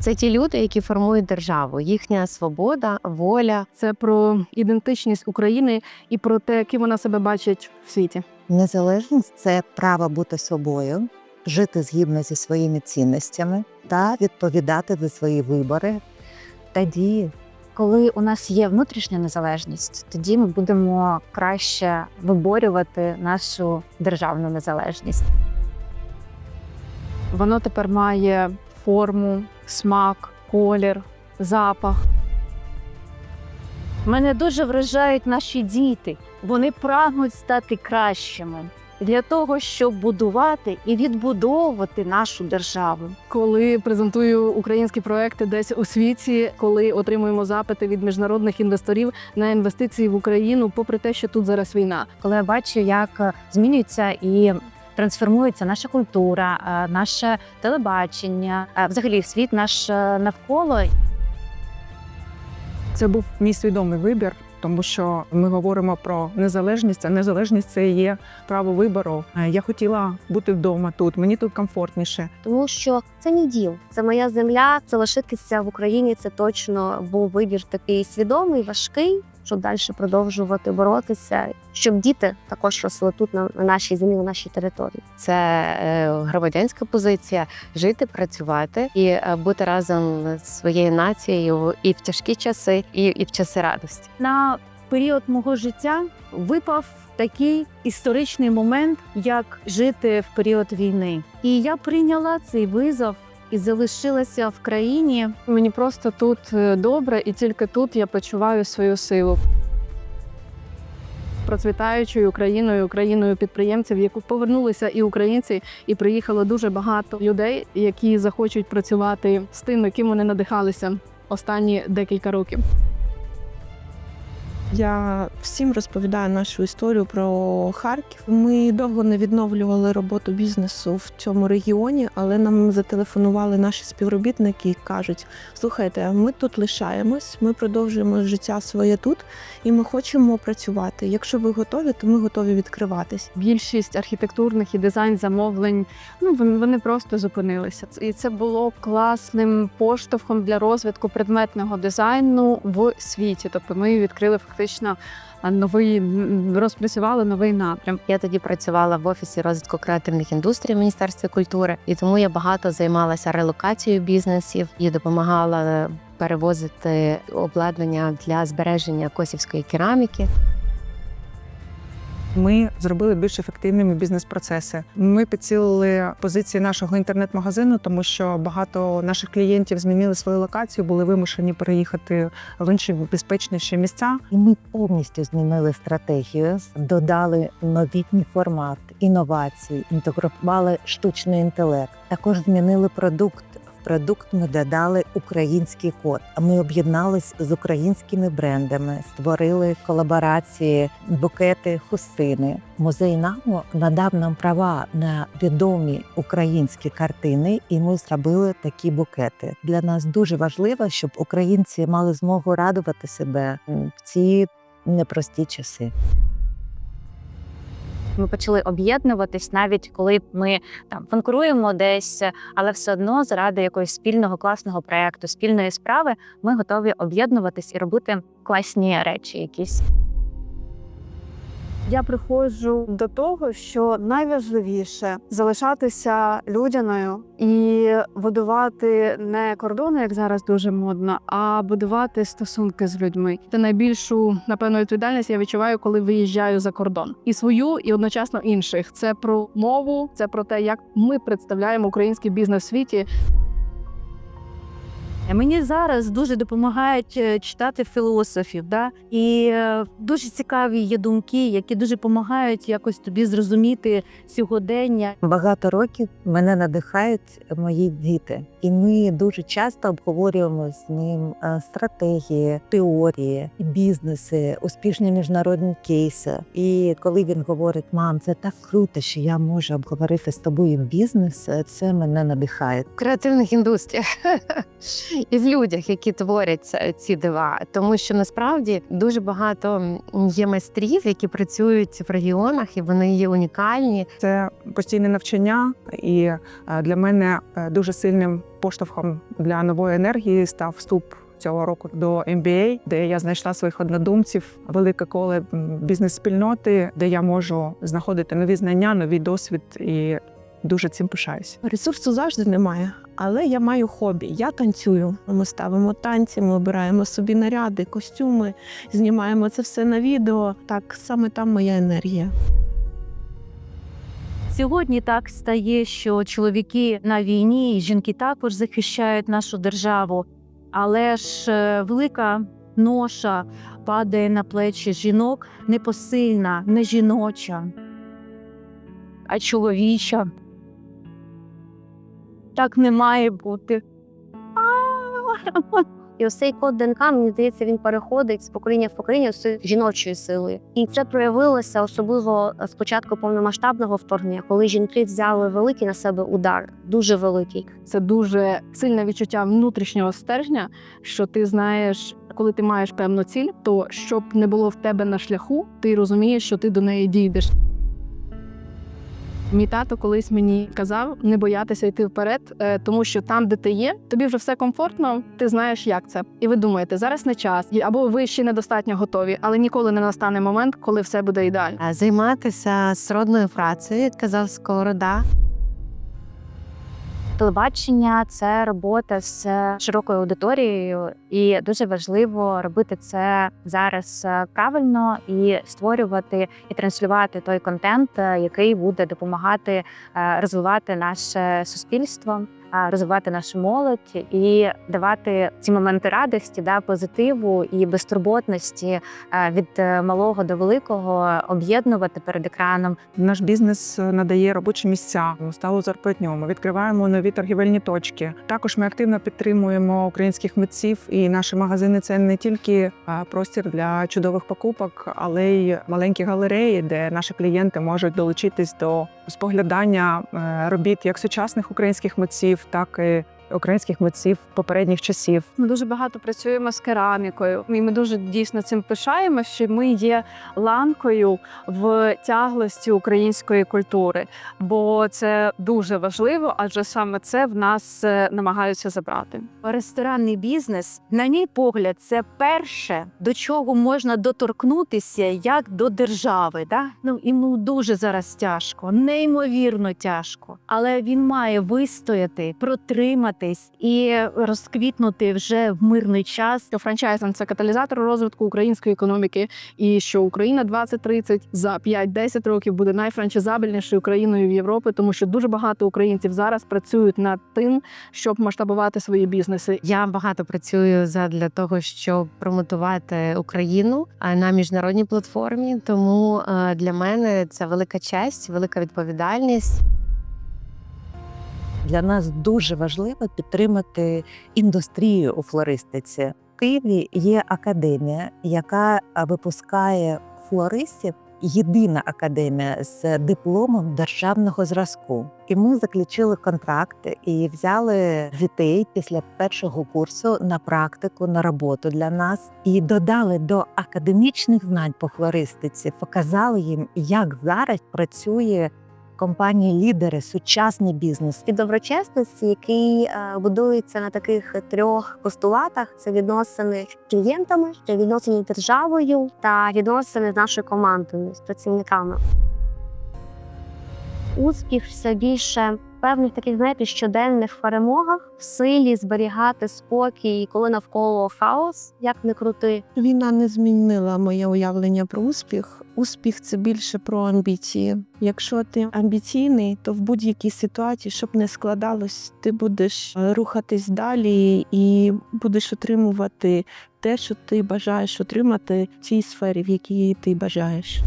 Це ті люди, які формують державу, їхня свобода, воля. Це про ідентичність України і про те, ким вона себе бачить в світі. Незалежність це право бути собою, жити згідно зі своїми цінностями та відповідати за свої вибори та дії. Коли у нас є внутрішня незалежність, тоді ми будемо краще виборювати нашу державну незалежність. Воно тепер має форму, смак, колір, запах. Мене дуже вражають наші діти. Вони прагнуть стати кращими для того, щоб будувати і відбудовувати нашу державу. Коли презентую українські проекти десь у світі, коли отримуємо запити від міжнародних інвесторів на інвестиції в Україну, попри те, що тут зараз війна. Коли я бачу, як е, змінюється і трансформується наша культура, е, наше телебачення, е, взагалі світ наш е, навколо. Це був мій свідомий вибір, тому що ми говоримо про незалежність, а незалежність це є право вибору. Я хотіла бути вдома тут, мені тут комфортніше. тому що це мій дім, це моя земля. Це лишитися в Україні. Це точно був вибір такий свідомий, важкий, щоб далі продовжувати боротися, щоб діти також росли тут на на нашій землі, на нашій території. Це е, громадянська позиція жити, працювати і е, бути разом з своєю нацією і в тяжкі часи, і, і в часи радості. на період мого життя випав такий історичний момент, як жити в період війни. І я прийняла цей визов і залишилася в країні. Мені просто тут е, добре, і тільки тут я почуваю свою силу. Процвітаючою Україною, Україною підприємців, в яку повернулися і українці, і приїхало дуже багато людей, які захочуть працювати з тим, яким вони надихалися останні декілька років. Я всім розповідаю нашу історію про Харків. Ми довго не відновлювали роботу бізнесу в цьому регіоні, але нам зателефонували наші співробітники і кажуть: слухайте, ми тут лишаємось, ми продовжуємо життя своє тут, і ми хочемо працювати. Якщо ви готові, то ми готові відкриватись. Більшість архітектурних і дизайн замовлень ну вони просто зупинилися. І це було класним поштовхом для розвитку предметного дизайну в світі. Тобто ми відкрили фактично а, новий розпрацювали новий напрям. Я тоді працювала в офісі розвитку креативних індустрій в Міністерстві культури, і тому я багато займалася релокацією бізнесів і допомагала перевозити обладнання для збереження косівської кераміки. Ми зробили більш ефективними бізнес-процеси. Ми підсилили позиції нашого інтернет-магазину, тому що багато наших клієнтів змінили свою локацію, були вимушені переїхати в інші безпечніші місця. І ми повністю змінили стратегію, додали новітній формат, інновації, інтегрували штучний інтелект. Також змінили продукт. Продукт ми додали український код. Ми об'єднались з українськими брендами, створили колаборації, букети, хустини. Музей НАМО надав нам права на відомі українські картини, і ми зробили такі букети. Для нас дуже важливо, щоб українці мали змогу радувати себе в ці непрості часи. Ми почали об'єднуватись, навіть коли ми там конкуруємо десь, але все одно заради якогось спільного класного проекту, спільної справи, ми готові об'єднуватись і робити класні речі якісь. Я приходжу до того, що найважливіше залишатися людяною і будувати не кордони, як зараз дуже модно, а будувати стосунки з людьми. Це найбільшу напевно відповідальність я відчуваю, коли виїжджаю за кордон. І свою, і одночасно інших. Це про мову, це про те, як ми представляємо український бізнес в світі. Мені зараз дуже допомагають е, читати філософів, да? і е, дуже цікаві є думки, які дуже допомагають якось тобі зрозуміти сьогодення. Багато років мене надихають мої діти, і ми дуже часто обговорюємо з ним е, стратегії, теорії, бізнеси, успішні міжнародні кейси. І коли він говорить: мам, це так круто, що я можу обговорити з тобою бізнес, е, це мене надихає. В креативних індустріях. І в людях, які творять ці дива. Тому що насправді дуже багато є майстрів, які працюють в регіонах, і вони є унікальні. Це постійне навчання, і е, для мене е, дуже сильним поштовхом для нової енергії став вступ. Цього року до MBA, де я знайшла своїх однодумців, велике коле бізнес-спільноти, де я можу знаходити нові знання, новий досвід і дуже цим пишаюся. Ресурсу завжди немає, але я маю хобі. Я танцюю. Ми ставимо танці, ми обираємо собі наряди, костюми, знімаємо це все на відео. Так саме там моя енергія. Сьогодні так стає, що чоловіки на війні і жінки також захищають нашу державу, але ж е, велика ноша падає на плечі жінок не посильна, не жіноча, а чоловіча. Так не має бути. І ось цей код ДНК, мені здається, він переходить з покоління в покоління з жіночою силою. І це проявилося особливо з початку повномасштабного вторгнення, коли жінки взяли великий на себе удар, дуже великий. Це дуже сильне відчуття внутрішнього стержня, що ти знаєш, коли ти маєш певну ціль, то щоб не було в тебе на шляху, ти розумієш, що ти до неї дійдеш. Мій тато колись мені казав не боятися йти вперед, е, тому що там, де ти є, тобі вже все комфортно, ти знаєш, як це. І ви думаєте, зараз не час, або ви ще недостатньо готові, але ніколи не настане момент, коли все буде ідеально. Займатися сродною працею, казав Сковорода, Телебачення це робота з широкою аудиторією, і дуже важливо робити це зараз е, правильно і створювати і транслювати той контент, е, який буде допомагати е, розвивати наше суспільство, розвивати нашу молодь і давати ці моменти радості, да, позитиву і безтурботності е, від е, малого до великого, об'єднувати перед екраном Наш бізнес е, надає робочі місця, сталу зарплатню. Ми відкриваємо нові торгівельні точки. Також ми активно підтримуємо українських митців, і наші магазини це не тільки простір для чудових покупок, але й маленькі галереї, де наші клієнти можуть долучитись до споглядання робіт як сучасних українських митців, так і українських митців попередніх часів. Ми дуже багато працюємо з керамікою, і ми дуже дійсно цим пишаємо, що ми є ланкою в тяглості української культури, бо це дуже важливо, адже саме це в нас е, намагаються забрати. Ресторанний бізнес, на мій погляд, це перше, до чого можна доторкнутися як до держави. Да? Ну йому дуже зараз тяжко, неймовірно тяжко. Але він має вистояти, протриматись і розквітнути вже в мирний час. Що франчайзинг – це каталізатор розвитку української економіки, і що Україна 2030 за 5-10 років буде найфранчайзабельнішою країною в Європі, тому що дуже багато українців зараз працюють над тим, щоб масштабувати свої бізнеси. Я багато працюю задля того, щоб промотувати Україну на міжнародній платформі. Тому для мене це велика честь, велика відповідальність. Для нас дуже важливо підтримати індустрію у флористиці. В Києві є академія, яка випускає флористів. Єдина академія з дипломом державного зразку. І ми заключили контракт і взяли дітей після першого курсу на практику на роботу для нас і додали до академічних знань по флористиці, показали їм, як зараз працює компанії лідери, сучасний бізнес. І доброчесності, який е, будується на таких трьох постулатах: це відносини з клієнтами, це відносини з державою та відносини з нашою командою, з працівниками. Успіх все більше певних таких, знаєте, щоденних перемогах в силі зберігати спокій, коли навколо хаос, як не крути. Війна не змінила моє уявлення про успіх. Успіх це більше про амбіції. Якщо ти амбіційний, то в будь-якій ситуації, щоб не складалось, ти будеш е, рухатись далі і будеш отримувати те, що ти бажаєш отримати в цій сфері, в якій ти бажаєш.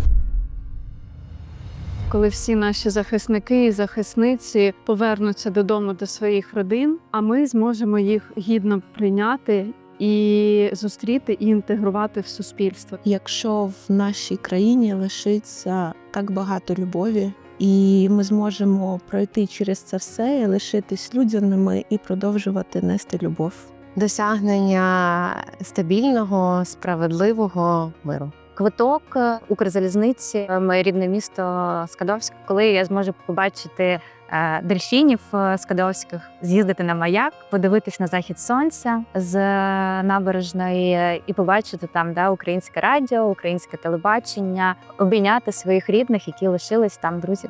Коли всі наші захисники і захисниці повернуться додому до своїх родин, а ми зможемо їх гідно прийняти і зустріти і інтегрувати в суспільство. Якщо в нашій країні лишиться так багато любові, і ми зможемо пройти через це все, і лишитись людяними і продовжувати нести любов. досягнення стабільного, справедливого миру. Квиток е, Укрзалізниці, е, моє рідне місто Скадовськ, коли я зможу побачити е, дельфінів скадовських, з'їздити на маяк, подивитись на захід сонця з набережної і побачити там да, українське радіо, українське телебачення, обійняти своїх рідних, які лишились там друзів.